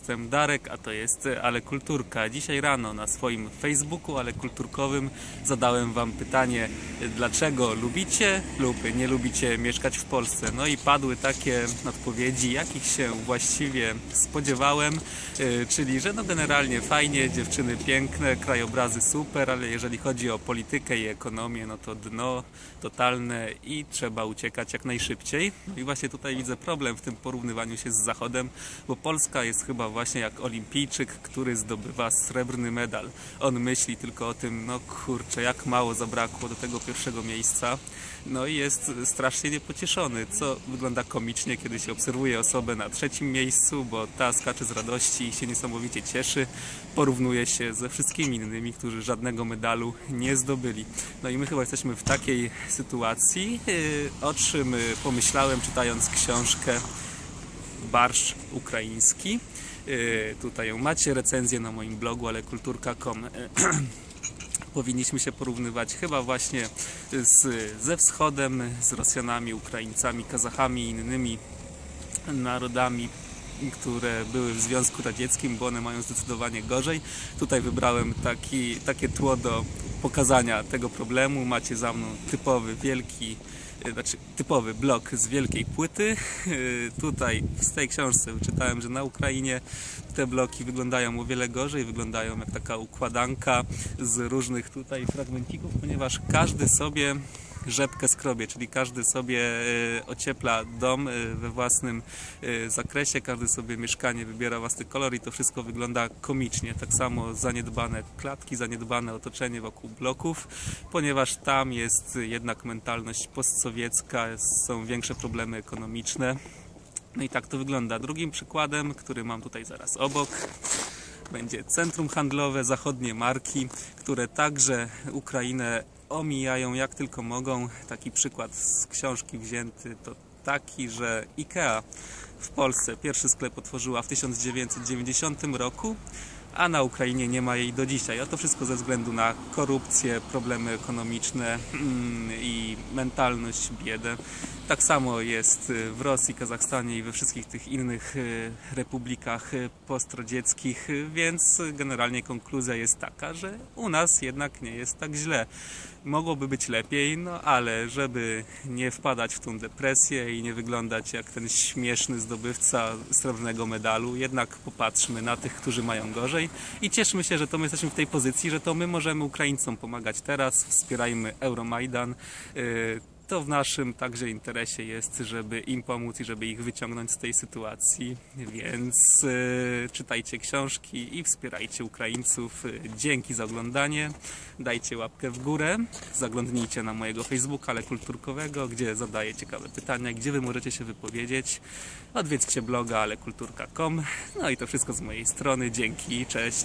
Jestem Darek, a to jest Ale Kulturka. Dzisiaj rano na swoim Facebooku Ale Kulturkowym zadałem Wam pytanie, dlaczego lubicie lub nie lubicie mieszkać w Polsce. No i padły takie odpowiedzi, jakich się właściwie spodziewałem, yy, czyli że no generalnie fajnie, dziewczyny piękne, krajobrazy super, ale jeżeli chodzi o politykę i ekonomię, no to dno totalne i trzeba uciekać jak najszybciej. No i właśnie tutaj widzę problem w tym porównywaniu się z Zachodem, bo Polska jest chyba właśnie jak olimpijczyk, który zdobywa srebrny medal. On myśli tylko o tym, no kurczę, jak mało zabrakło do tego pierwszego miejsca. No i jest strasznie niepocieszony, co wygląda komicznie, kiedy się obserwuje osobę na trzecim miejscu, bo ta skacze z radości i się niesamowicie cieszy. Porównuje się ze wszystkimi innymi, którzy żadnego medalu nie zdobyli. No i my chyba jesteśmy w takiej sytuacji, yy, o czym pomyślałem czytając książkę barszcz ukraiński. Yy, tutaj ją macie, recenzję na moim blogu, ale kulturka.com. Powinniśmy się porównywać chyba właśnie z, ze wschodem, z Rosjanami, Ukraińcami, Kazachami i innymi narodami które były w Związku Radzieckim, bo one mają zdecydowanie gorzej. Tutaj wybrałem taki, takie tło do pokazania tego problemu. Macie za mną typowy, wielki, znaczy typowy blok z wielkiej płyty. Tutaj z tej książce wyczytałem, że na Ukrainie te bloki wyglądają o wiele gorzej, wyglądają jak taka układanka z różnych tutaj fragmencików, ponieważ każdy sobie rzepkę skrobie, czyli każdy sobie ociepla dom we własnym zakresie, każdy sobie mieszkanie wybiera własny kolor i to wszystko wygląda komicznie. Tak samo zaniedbane klatki, zaniedbane otoczenie wokół bloków, ponieważ tam jest jednak mentalność postsowiecka, są większe problemy ekonomiczne. No i tak to wygląda. Drugim przykładem, który mam tutaj zaraz obok, będzie centrum handlowe, zachodnie marki, które także Ukrainę omijają jak tylko mogą. Taki przykład z książki wzięty to taki, że IKEA w Polsce pierwszy sklep otworzyła w 1990 roku, a na Ukrainie nie ma jej do dzisiaj. A to wszystko ze względu na korupcję, problemy ekonomiczne i mentalność, biedę. Tak samo jest w Rosji, Kazachstanie i we wszystkich tych innych republikach postradzieckich, więc generalnie konkluzja jest taka, że u nas jednak nie jest tak źle. Mogłoby być lepiej, no ale żeby nie wpadać w tą depresję i nie wyglądać jak ten śmieszny zdobywca srebrnego medalu, jednak popatrzmy na tych, którzy mają gorzej i cieszmy się, że to my jesteśmy w tej pozycji, że to my możemy Ukraińcom pomagać teraz, wspierajmy Euromajdan to w naszym także interesie jest, żeby im pomóc i żeby ich wyciągnąć z tej sytuacji. Więc y, czytajcie książki i wspierajcie Ukraińców. Dzięki za oglądanie. Dajcie łapkę w górę. Zaglądnijcie na mojego Facebooka, ale kulturkowego, gdzie zadaję ciekawe pytania, gdzie wy możecie się wypowiedzieć. Odwiedźcie bloga alekulturka.com. No i to wszystko z mojej strony. Dzięki, cześć.